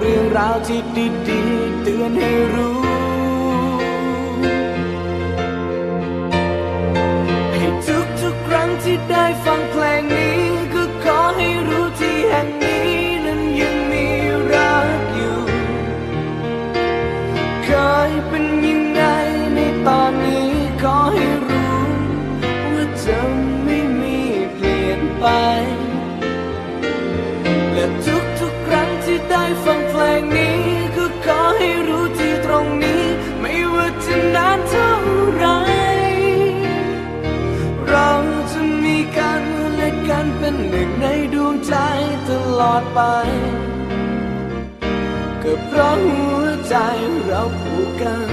เรื่องราวที่ดีๆเตือนให้รู้ ให้ทุกทุกๆครั้งที่ได้ฟังเพลงนี้ ก็ขอให้รู้ที่แห่งนี้นั้นยังมีรักอยู่ เคยเป็นยังไงในตอนนี้ขอให้รู้ ว่าจะไม่มีเปลี่ยนไป และทุกๆครั้งที่ได้ฟัง ลอดไป ก็เพราะหัวใจเราผูกกัน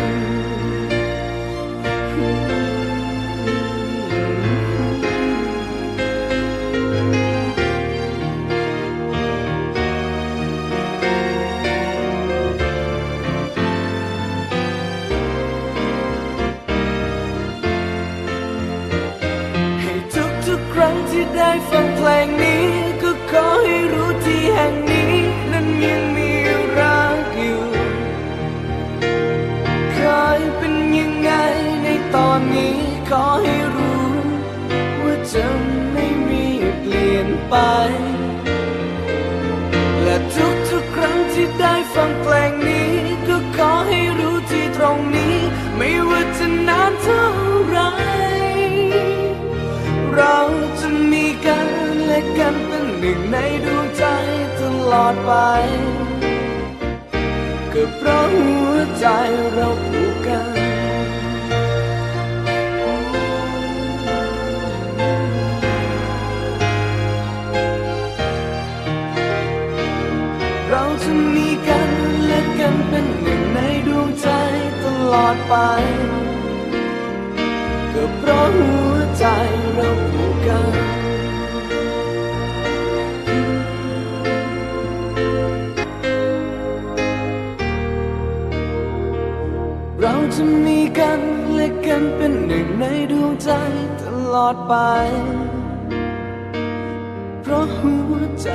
ให้ทุกทุกๆครั้งที่ได้ฟังเพลงนี้ ไป และทุกทุกๆครั้งที่ได้ฟังเพลงนี้ ก็ขอให้รู้ที่ตรงนี้ ไม่ว่าจะนานเท่าไร เราจะมีกันและกันเป็นหนึ่งในดวงใจตลอดไปก็เพราะหัวใจเราผูกกัน ไปก็เพราะหัวใจเราผูกกันเราจะมีกันและกันเป็นหนึ่งในดวงใจตลอดไป เพราะหัวใจ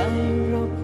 เรา